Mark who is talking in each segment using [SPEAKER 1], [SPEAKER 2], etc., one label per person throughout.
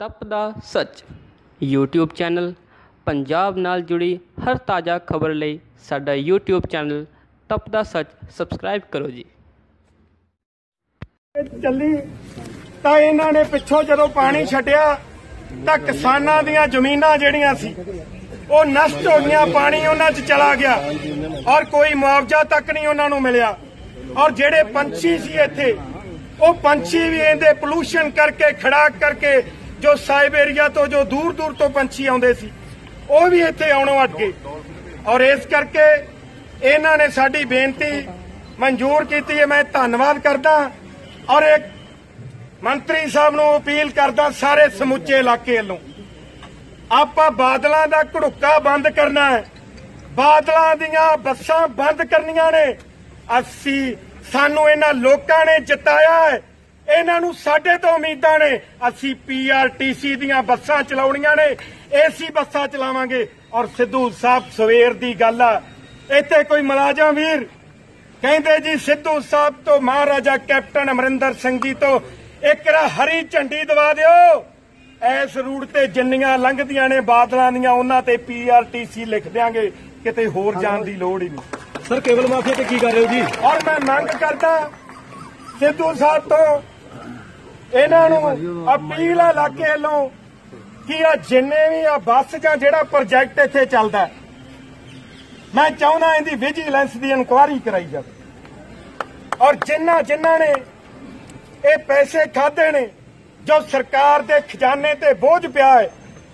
[SPEAKER 1] ਤਪ ਦਾ ਸੱਚ। YouTube channel Punjab ਨਾਲ ਜੁੜੀ ਹਰ ਤਾਜ਼ਾ ਖਬਰ ਲਈ ਸਾਡਾ YouTube ਚੈਨਲ ਤਪ ਦਾ ਸੱਚ ਸਬਸਕ੍ਰਾਈਬ ਕਰੋ ਜੀ।
[SPEAKER 2] ਚੱਲੀ, ਤਾਂ ਇਹਨਾਂ ਨੇ ਪਿੱਛੋਂ ਜਦੋਂ ਪਾਣੀ ਛੱਡਿਆ, ਤਾਂ ਕਿਸਾਨਾਂ ਦੀਆਂ ਜ਼ਮੀਨਾਂ ਜਿਹੜੀਆਂ ਸੀ, ਉਹ ਨਸ਼ਟ ਹੋ ਗਈਆਂ, ਪਾਣੀ ਉਹਨਾਂ 'ਚ ਚਲਾ ਗਿਆ ਔਰ ਕੋਈ ਮੁਆਵਜ਼ਾ ਤੱਕ ਨਹੀਂ ਉਹਨਾਂ ਨੂੰ ਮਿਲਿਆ। ਔਰ ਜਿਹੜੇ ਪੰਛੀ ਸੀ ਇੱਥੇ, ਉਹ ਪੰਛੀ ਵੀ ਇਹਦੇ ਪੋਲੂਸ਼ਨ ਕਰਕੇ, ਖੜਾਕ ਕਰਕੇ ਜੋ ਸਾਈਬੇਰੀਆ ਤੋਂ ਜੋ ਦੂਰ ਦੂਰ ਤੋਂ ਪੰਛੀ ਆਉਂਦੇ ਸੀ, ਉਹ ਵੀ ਇੱਥੇ ਆਉਣੋਂ ਹਟ ਗਏ ਔਰ ਇਸ ਕਰਕੇ ਇਹਨਾਂ ਨੇ ਸਾਡੀ ਬੇਨਤੀ ਮਨਜ਼ੂਰ ਕੀਤੀ ਹੈ। ਮੈਂ ਧੰਨਵਾਦ ਕਰਦਾ ਔਰ ਇੱਕ ਮੰਤਰੀ ਸਾਹਿਬ ਨੂੰ ਅਪੀਲ ਕਰਦਾ ਸਾਰੇ ਸਮੁੱਚੇ ਇਲਾਕੇ ਵੱਲੋਂ। ਆਪਾਂ ਬਾਦਲਾਂ ਦਾ ਘੜੁੱਕਾ ਬੰਦ ਕਰਨਾ ਹੈ। ਬਾਦਲਾਂ ਦੀਆਂ ਬੱਸਾਂ ਬੰਦ ਕਰਨੀਆਂ ਨੇ। ਅਸੀਂ, ਸਾਨੂੰ ਇਹਨਾਂ ਲੋਕਾਂ ਨੇ ਜਿਤਾਇਆ ਹੈ। ਇਹਨਾਂ ਨੂੰ ਸਾਡੇ ਤੋਂ ਉਮੀਦਾਂ ਨੇ। ਅਸੀਂ ਪੀਆਰਟੀਸੀ ਦੀਆਂ ਬੱਸਾਂ ਚਲਾਉਣੀਆਂ ਨੇ। ਏਸੀ ਬੱਸਾਂ ਚਲਾਵਾਂਗੇ। ਔਰ ਸਿੱਧੂ ਸਾਹਿਬ ਸਵੇਰ ਦੀ ਗੱਲ ਆ। ਇੱਥੇ ਕੋਈ ਮੁਲਾਜ਼ਮ ਵੀਰ? ਕਹਿੰਦੇ ਜੀ ਸਿੱਧੂ ਸਾਹਿਬ ਤੋਂ ਮਹਾਰਾਜਾ ਕੈਪਟਨ ਅਮਰਿੰਦਰ ਸਿੰਘ ਜੀ ਤੋਂ ਇੱਕ ਰਾ ਹਰੀ ਝੰਡੀ ਦਵਾ ਦਿਓ। ਐਸ ਰੂਟ ਤੇ ਜਿੰਨੀਆਂ ਲੰਘਦੀਆਂ ਨੇ ਬਾਦਲਾਂ ਦੀਆਂ ਉਹਨਾਂ ਤੇ ਪੀਆਰਟੀਸੀ ਲਿਖ ਦਿਆਂਗੇ। ਕਿਤੇ ਹੋਰ ਜਾਣ ਦੀ ਲੋੜ ਹੀ ਨਹੀਂ।
[SPEAKER 3] ਸਰ ਕੇਵਲ ਮਾਫੀਆ ਤੇ ਕੀ ਕਰ ਰਹੇ ਹੋ ਜੀ?
[SPEAKER 2] ਔਰ ਮੈਂ ਮੰਗ ਕਰਦਾ ਸਿੱਧੂ ਸਾਹਿਬ ਤੋਂ ਇਹਨਾਂ ਨੂੰ ਅਪੀਲ ਆ ਇਲਾਕੇ ਵੱਲੋਂ ਕਿ ਆ ਜਿੰਨੇ ਵੀ ਆ ਬੱਸ ਜਾਂ ਜਿਹੜਾ ਪ੍ਰੋਜੈਕਟ ਇੱਥੇ ਚੱਲਦਾ ਮੈਂ ਚਾਹੁੰਦਾ ਇਹਦੀ ਵਿਜੀਲੈਂਸ ਦੀ ਇਨਕੁਆਇਰੀ ਕਰਾਈ ਜਾਵੇ। ਔਰ ਜਿਨ੍ਹਾਂ ਜਿਨ੍ਹਾਂ ਨੇ ਇਹ ਪੈਸੇ ਖਾਦੇ ਨੇ, ਜੋ ਸਰਕਾਰ ਦੇ ਖਜ਼ਾਨੇ ਤੇ ਬੋਝ ਪਿਆ ਹੈ,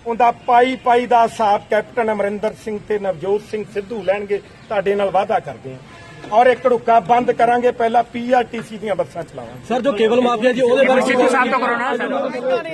[SPEAKER 2] ਉਹਦਾ ਪਾਈ ਪਾਈ ਦਾ ਹਿਸਾਬ ਕੈਪਟਨ ਅਮਰਿੰਦਰ ਸਿੰਘ ਤੇ ਨਵਜੋਤ ਸਿੰਘ ਸਿੱਧੂ ਲੈਣਗੇ, ਤੁਹਾਡੇ ਨਾਲ ਵਾਅਦਾ ਕਰਦੇ ਹਾਂ। ਔਰ ਇੱਕ ਢੁੱਕਾ ਬੰਦ ਕਰਾਂਗੇ ਪਹਿਲਾਂ ਪੀਆਰਟੀਸੀ ਦੀਆਂ ਬੱਸਾਂ ਚਲਾਵਾਂਗੇ।
[SPEAKER 3] ਸਰ ਜੋ ਕੇਵਲ ਮਾਫੀਆ ਜੀ ਉਹਦੇ ਬਾਰੇ